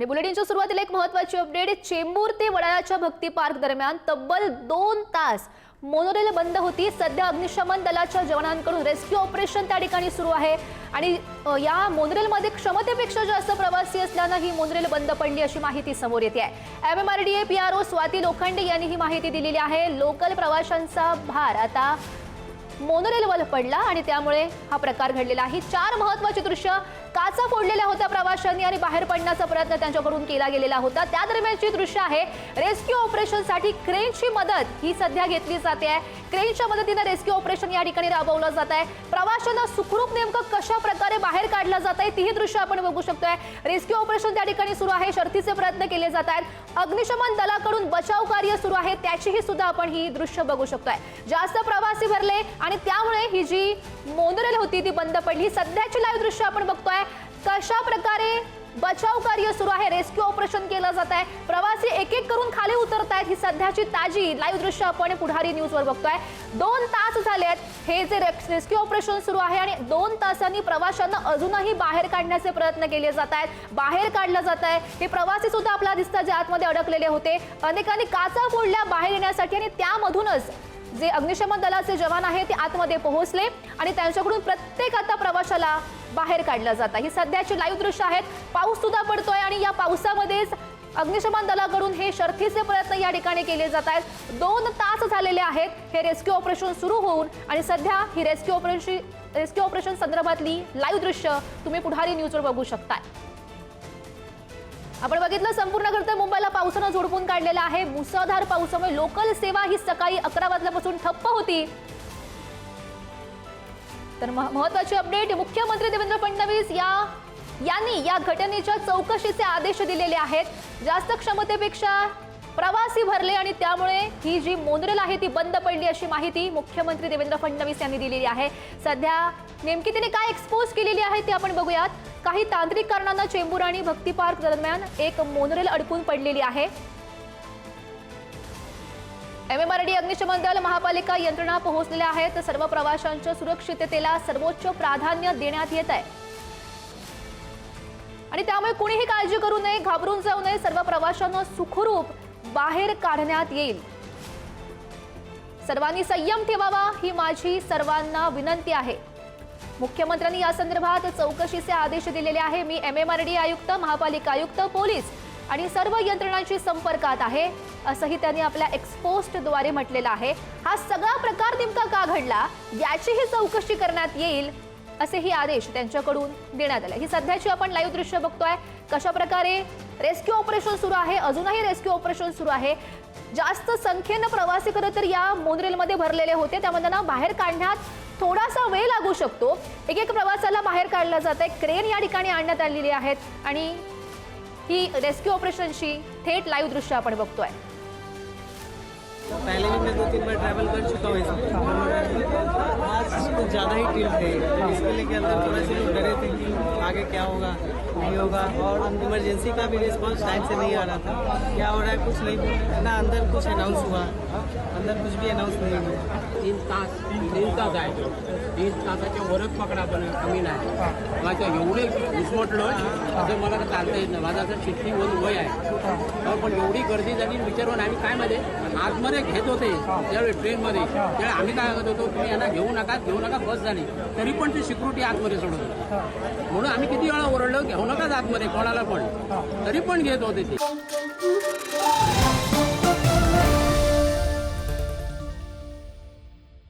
आणि बुलेटिनच्या सुरुवातीला एक महत्वाची अपडेट चेंबूर ते वडाळ्याच्या भक्ती पार्क दरम्यान तब्बल दोन तास मोनोरेल बंद होती. सध्या अग्निशमन दलाच्या जवानांकडून रेस्क्यू ऑपरेशन त्या ठिकाणी सुरू आहे. आणि या मोनरेलमध्ये क्षमतेपेक्षा जास्त प्रवासी असल्यानं ही मोनरेल बंद पडली अशी माहिती समोर येते आहे. M M R D A P R O Swati Lokhande यांनी ही माहिती दिलेली आहे. लोकल प्रवाशांचा भार आता मोनोरेलवर पडला आणि त्यामुळे हा प्रकार घडलेला आहे. चार महत्वाची दृश्य काचा फोडलेल्या होत्या प्रवाशांनी आणि बाहेर पडण्याचा प्रयत्न त्यांच्याकडून केला गेलेला होता. त्या दरम्यानची दृश्य आहे रेस्क्यू ऑपरेशनसाठी क्रेनची मदत ही सध्या घेतली जाते आहे. क्रेनच्या मदतीने रेस्क्यू ऑपरेशन या ठिकाणी राबवलं जात आहे. प्रवाशांना सुखरूप नेमकं कशा प्रकारे बाहेर काढलं जात आहे तीही दृश्य आपण बघू शकतोय. रेस्क्यू ऑपरेशन त्या ठिकाणी सुरू आहे शर्थीचे प्रयत्न केले जात आहेत. अग्निशमन दलाकडून बचाव कार्य सुरू आहे त्याचीही सुद्धा आपण ही दृश्य बघू शकतोय. जास्त प्रवासी भरले आणि त्यामुळे ही जी मोनरेल होती ती बंद पडली. सध्याची लाईव्ह दृश्य आपण बघतोय. कशा प्रकारे बचाव कार्य सुरू आहे? रेस्क्यू ऑपरेशन केलं जात आहे. प्रवासी एक एक करून खाली उतरत आहेत ही सध्याची ताजी लाईव्ह दृश्य आपण पुढारी न्यूजवर बघतोय. दोन तास झाले आहेत हे जे रेस्क्यू ऑपरेशन सुरू आहे आणि दोन तासांनी प्रवाशांना अजूनही बाहेर काढण्याचे प्रयत्न केले जात आहेत. बाहेर काढलं जात आहे. हे प्रवासी सुद्धा आपल्याला दिसतात जे आतमध्ये अडकलेले होते. अनेकांनी काचा फोडल्या बाहेर येण्यासाठी आणि त्यामधूनच जे अग्निशमन दलाचे जवान आहेत ते आतमध्ये पोहोचले आणि त्यांच्याकडून प्रत्येक आता प्रवाशाला बाहेर काढलं जातं ही सध्याची लाईव्ह दृश्य आहेत. पाऊस सुद्धा पडतोय आणि या पावसामध्येच अग्निशमन दलाकडून हे शर्थीचे प्रयत्न या ठिकाणी केले जात आहेत. दोन तास झालेले आहेत. हे रेस्क्यू ऑपरेशन सुरू होऊन आणि सध्या ही रेस्क्यू ऑपरेशन रेस्क्यू ऑपरेशन संदर्भातली लाईव्ह दृश्य तुम्ही पुढारी न्यूजवर बघू शकताय. आपण बघितलं संपूर्ण करता पावसानं झोडपून काढलेला आहे. मुसळधार पावसामुळे लोकल सेवा ही सकाळी अकरा वाजल्यापासून ठप्प होती. तर महत्वाची अपडेट मुख्यमंत्री देवेंद्र फडणवीस या यांनी या घटनेच्या चौकशीचे आदेश दिलेले आहेत. जास्त क्षमतेपेक्षा प्रवासी भरले आणि त्यामुळे ही जी मोनरेल आहे ती बंद पडली अशी माहिती मुख्यमंत्री देवेंद्र फडणवीस यांनी दिलेली आहे. सध्या नेमकी तिने काय एक्सपोज केलेली आहे ते आपण बघूयात. काही तांत्रिक कारणांना चेंबूर आणि भक्ती पार्क दरम्यान एक मोनरेल अडकून पडलेली आहे. एम एम आर डी अग्निशमन दल महापालिका यंत्रणा पोहोचलेल्या आहेत. सर्व प्रवाशांच्या सुरक्षिततेला सर्वोच्च प्राधान्य देण्यात येत आहे. आणि त्यामुळे कुणीही काळजी करू नये घाबरून जाऊ नये. सर्व प्रवाशांना सुखरूप बाहेर काढण्यात येईल. सर्वांनी संयम ठेवावा ही माझी सर्वांना विनंती आहे. मुख्यमंत्र्यांनी या संदर्भात चौकशीचे आदेश दिलेले आहे. मी एम एम आर डी आयुक्त महापालिका आयुक्त पोलीस आणि सर्व यंत्रणांशी संपर्कात आहे असंही त्यांनी आपल्या एक्सपोस्टद्वारे म्हटलेलं आहे. हा सगळा प्रकार नेमका का घडला? याचीही चौकशी करण्यात येईल असेही आदेश त्यांच्याकडून देण्यात आले. ही सध्याची आपण लाईव्ह दृश्य बघतोय. कशा प्रकारे रेस्क्यू ऑपरेशन सुरू आहे? अजूनही रेस्क्यू ऑपरेशन सुरू आहे. जास्त संख्येनं प्रवासी खरं तर या मोनरेलमध्ये भरलेले होते. त्यामध्ये त्यांना बाहेर काढण्यात थोडासा वेळ लागू शकतो. एक एक प्रवासाला बाहेर काढलं जात आहे क्रेन या ठिकाणी आणण्यात आलेली आहेत आणि ही रेस्क्यू ऑपरेशनची थेट लाईव्ह दृश्य आपण बघतोय. पहले भी मैं दो तीन बार ट्रैवल कर चुका हूँ कुछ ज़्यादा ही टिल थे। इसके लिए के अंदर थोड़ा से लोग डरे थे कि आगे क्या होगा नहीं होगा और इमरजेंसी का भी रिस्पांस टाइम से नहीं आ रहा था। क्या हो रहा है कुछ नहीं। ना अंदर कुछ अनाउंस हुआ। अंदर कुछ भी अनाउंस नहीं हुआ। तीन तास तीन तास आहे तीन तासाच्या वरच पकडा पण कमी नाही माझ्या एवढे घुसमटलोय असं मला तर चालता येत नाही. माझं असं शिट्टी वन वय आहे. पण एवढी गर्दी झाली विचारून आम्ही काय मध्ये? आतमध्ये घेत होते. त्यावेळी ट्रेनमध्ये त्यावेळी आम्ही काय करत होतो तुम्ही यांना घेऊ नका घेऊ नका बस झाली. तरी पण ती सिक्युरिटी आतमध्ये सोडत होती म्हणून आम्ही किती वेळा ओरडलो घेऊ नकाच आतमध्ये कोणाला पण. तरी पण घेत होते ते.